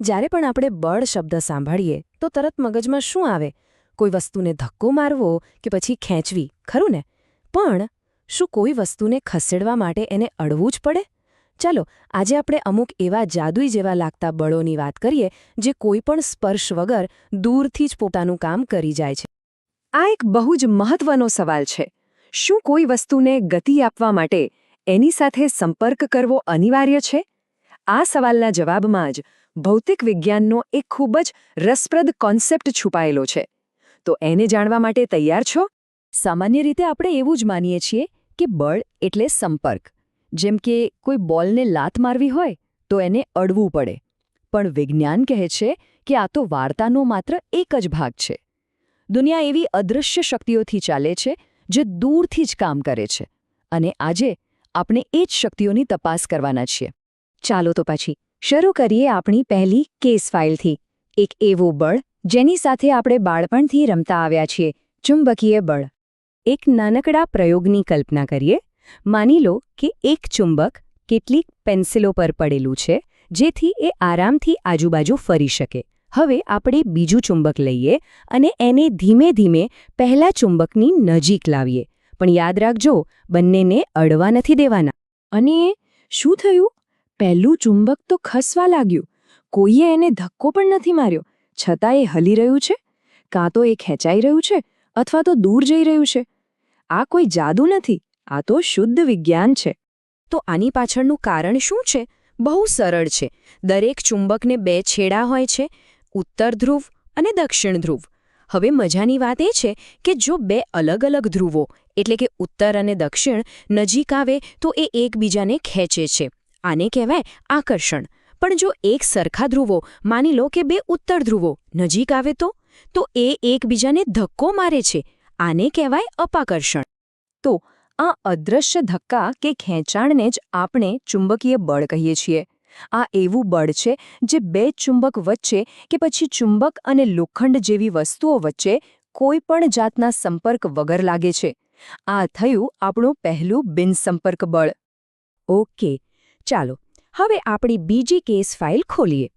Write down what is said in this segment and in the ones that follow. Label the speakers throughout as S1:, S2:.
S1: જ્યારે પણ આપણે બળ શબ્દ સાંભળીએ, તો તરત મગજમાં શું આવે? કોઈ વસ્તુને ધક્કો મારવો કે પછી ખેંચવી, ખરું ને? પણ શું કોઈ વસ્તુને ખસેડવા માટે એને અડવું જ પડે? ચાલો, આજે આપણે અમુક એવા જાદુઈ જેવા લાગતા બળોની વાત કરીએ, જે કોઈ પણ સ્પર્શ વગર દૂરથી જ પોતાનું કામ કરી જાય છે.
S2: આ એક બહુ જ મહત્વનો સવાલ છે. શું કોઈ વસ્તુને ગતિ આપવા માટે એની સાથે સંપર્ક કરવો અનિવાર્ય છે? આ સવાલના જવાબમાં જ ભૌતિક વિજ્ઞાનનો એક ખૂબ જ રસપ્રદ કોન્સેપ્ટ છુપાયેલો છે. તો એને જાણવા માટે તૈયાર છો? સામાન્ય રીતે આપણે એવું જ માનીએ છીએ કે બળ એટલે સંપર્ક. જેમ કે કોઈ બોલને લાત મારવી હોય તો એને અડવું પડે. પણ વિજ્ઞાન કહે છે કે આ તો વાર્તાનો માત્ર એક જ ભાગ છે. દુનિયા એવી અદૃશ્ય શક્તિઓથી ચાલે છે જે દૂરથી જ કામ કરે છે. અને આજે આપણે એ જ શક્તિઓની તપાસ કરવાના છીએ. ચાલો તો પછી શરૂ કરીએ આપણી પહેલી કેસ ફાઇલથી. એક એવું બળ, જેની સાથે આપણે બાળપણથી રમતા આવ્યા છીએ, ચુંબકીય બળ. એક નાનકડા પ્રયોગની કલ્પના કરીએ. માની લો કે એક ચુંબક કેટલીક પેન્સિલો પર પડેલું છે, જેથી એ આરામથી આજુબાજુ ફરી શકે. હવે આપણે બીજું ચુંબક લઈએ અને એને ધીમે ધીમે પહેલા ચુંબકની નજીક લાવીએ. પણ યાદ રાખજો, બંનેને અડવા નથી દેવાના. અને શું થયું? પહેલું ચુંબક તો ખસવા લાગ્યું. કોઈએ એને ધક્કો પણ નથી માર્યો. છતાં એ હલી રહ્યું છે? કાં તો એ ખેંચાઈ રહ્યું છે? અથવા તો દૂર જઈ રહ્યું છે? આ કોઈ જાદુ નથી. આ તો શુદ્ધ વિજ્ઞાન છે.
S1: તો આની પાછળનું કારણ શું છે? બહુ સરળ છે. દરેક ચુંબકને બે છેડા હોય છે, ઉત્તર ધ્રુવ અને દક્ષિણ ધ્રુવ. હવે મજાની વાત એ છે કે જો બે અલગ અલગ ધ્રુવો, એટલે કે ઉત્તર અને દક્ષિણ, નજીક આવે તો એ એકબીજાને ખેંચે છે. આને કહેવાય આકર્ષણ. પણ જો એક સરખા ધ્રુવો, માની લો કે બે ઉત્તર ધ્રુવો, નજીક આવે તો? તો એ એકબીજાને ધક્કો મારે છે. આને કહેવાય અપાકર્ષણ.
S2: તો આ અદૃશ્ય ધક્કા કે ખેંચાણને જ આપણે ચુંબકીય બળ કહીએ છીએ. આ એવું બળ છે જે બે ચુંબક વચ્ચે કે પછી ચુંબક અને લોખંડ જેવી વસ્તુઓ વચ્ચે કોઈ પણ જાતના સંપર્ક વગર લાગે છે. આ થયું આપણું પહેલું બિનસંપર્ક બળ. ઓકે. ચાલો, હવે આપણી બીજી કેસ ફાઇલ ખોલીએ.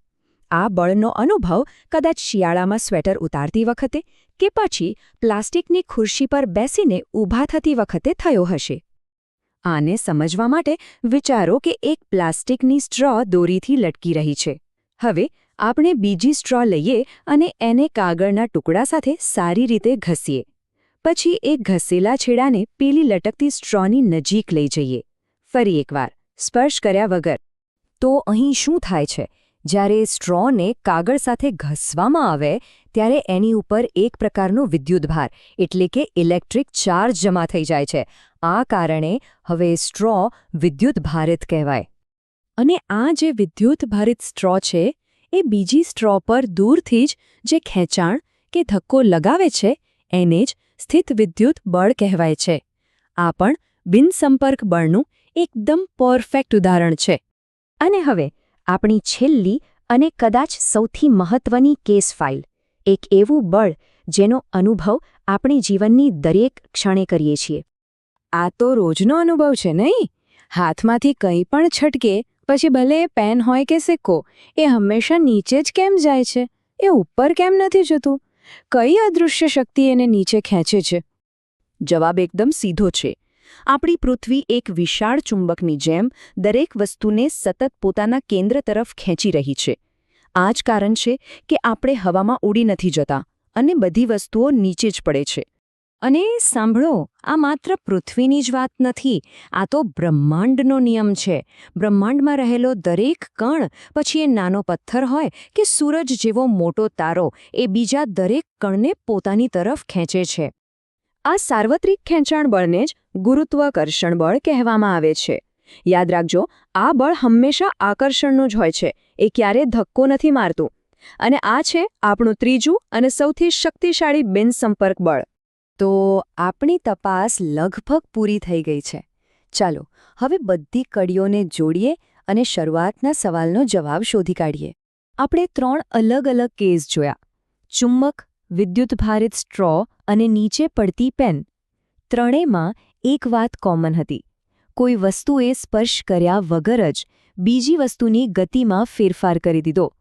S2: આ બળનો અનુભવ કદાચ શિયાળામાં સ્વેટર ઉતારતી વખતે કે પછી પ્લાસ્ટિકની ખુરશી પર બેસીને ઊભા થતી વખતે થયો હશે. આને સમજવા માટે વિચારો કે એક પ્લાસ્ટિકની સ્ટ્રો દોરીથી લટકી રહી છે. હવે આપણે બીજી સ્ટ્રો લઈએ અને એને કાગળના ટુકડા સાથે સારી રીતે ઘસીએ. પછી એ ઘસેલા છેડાને પેલી લટકતી સ્ટ્રોની નજીક લઈ જઈએ. ફરી એકવાર. સ્પર્શ કર્યા વગર. તો અહીં શું થાય છે? જ્યારે સ્ટ્રોને કાગળ સાથે ઘસવામાં આવે, ત્યારે એની ઉપર એક પ્રકારનો વિદ્યુતભાર, એટલે કે ઇલેક્ટ્રિક ચાર્જ જમા થઈ જાય છે. આ કારણે હવે સ્ટ્રો વિદ્યુત ભારિત કહેવાય. અને આ જે વિદ્યુત ભારિત સ્ટ્રો છે, એ બીજી સ્ટ્રો પર દૂરથી જ જે ખેંચાણ કે ધક્કો લગાવે છે, એને જ સ્થિત વિદ્યુત બળ કહેવાય છે. આ પણ બિનસંપર્ક બળનું એકદમ પરફેક્ટ ઉદાહરણ છે. અને હવે, આપણી છેલ્લી અને કદાચ સૌથી મહત્વની કેસ ફાઇલ, એક એવું બળ જેનો અનુભવ આપણી જીવનની દરેક ક્ષણે કરીએ છીએ. આ તો રોજનો અનુભવ છે નહીં? હાથમાંથી કંઈ પણ છટકે, પછી ભલે એ પેન હોય કે સિક્કો, એ હંમેશા નીચે જ કેમ જાય છે? એ ઉપર કેમ નથી જતું? કઈ અદૃશ્ય શક્તિ એને નીચે ખેંચે છે? જવાબ એકદમ સીધો છે. આપણી પૃથ્વી એક વિશાળ ચુંબકની જેમ દરેક વસ્તુને સતત પોતાના કેન્દ્ર તરફ ખેંચી રહી છે. આ જ કારણ છે કે આપણે હવામાં ઉડી નથી જતા અને બધી વસ્તુઓ નીચે જ પડે છે. અને સાંભળો, આ માત્ર પૃથ્વીની જ વાત નથી, આ તો બ્રહ્માંડનો નિયમ છે. બ્રહ્માંડમાં રહેલો દરેક કણ, પછી એ નાનો પથ્થર હોય કે સૂરજ જેવો મોટો તારો, એ બીજા દરેક કણને પોતાની તરફ ખેંચે છે. આ સાર્વત્રિક ખેંચાણ બળને જ ગુરુત્વાકર્ષણ બળ કહેવામાં આવે છે. યાદ રાખજો, આ બળ હંમેશા આકર્ષણનું જ હોય છે, એ ક્યારે ધક્કો નથી મારતું. અને આ છે આપણું ત્રીજું અને સૌથી શક્તિશાળી બિનસંપર્ક બળ. તો આપણી તપાસ લગભગ પૂરી થઈ ગઈ છે. ચાલો, હવે બધી કડીઓને જોડીએ અને શરૂઆતના સવાલનો જવાબ શોધી કાઢીએ. આપણે ત્રણ અલગ અલગ કેસ જોયા. ચુંબક, વિદ્યુતભારિત સ્ટ્રો અને નીચે પડતી પેન. ત્રણેયમાં એક વાત કોમન હતી. કોઈ વસ્તુએ સ્પર્શ કર્યા વગર જ બીજી વસ્તુની ગતિમાં ફેરફાર કરી દીધો.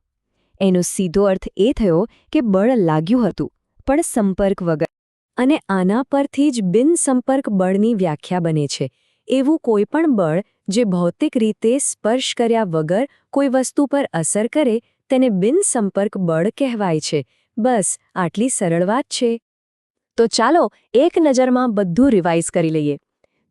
S2: એનો સીધો અર્થ એ થયો કે બળ લાગ્યું હતું, પણ સંપર્ક વગર. અને આના પરથી જ બિનસંપર્ક બળની વ્યાખ્યા બને છે. એવું કોઈ પણ બળ જે ભૌતિક રીતે સ્પર્શ કર્યા વગર કોઈ વસ્તુ પર અસર કરે, તેને બિનસંપર્ક બળ કહેવાય છે. બસ, આટલી સરળ વાત છે. તો ચાલો એક નજરમાં બધું રિવાઇઝ કરી લઈએ.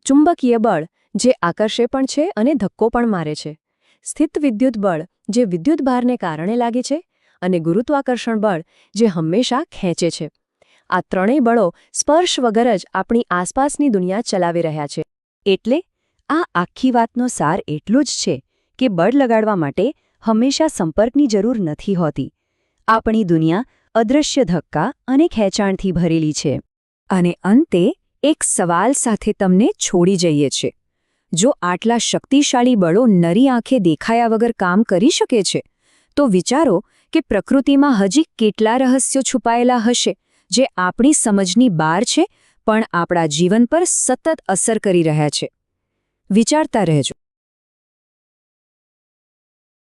S2: ચુંબકીય બળ જે આકર્ષે પણ છે અને ધક્કો પણ મારે છે. સ્થિત વિદ્યુત બળ જે વિદ્યુતભારને કારણે લાગે છે અને ગુરુત્વાકર્ષણ બળ જે હંમેશા ખેંચે છે. આ ત્રણેય બળો સ્પર્શ વગર જ આપણી આસપાસની દુનિયા ચલાવી રહ્યા છે. એટલે આ આખી વાતનો સાર એટલો જ છે કે બળ લગાડવા માટે હંમેશા સંપર્કની જરૂર નથી હોતી. આપણી દુનિયા અદૃશ્ય ધક્કા અને ખેંચાણથી ભરેલી છે. અને અંતે, એક સવાલ સાથે તમને છોડી જઈએ છે. જો આટલા શક્તિશાળી બળો નરી આંખે દેખાયા વગર કામ કરી શકે છે, તો વિચારો કે પ્રકૃતિમાં હજી કેટલા રહસ્યો છુપાયેલા હશે, જે આપણી સમજની બહાર છે, પણ આપણા જીવન પર સતત અસર કરી રહ્યા છે. વિચારતા રહેજો.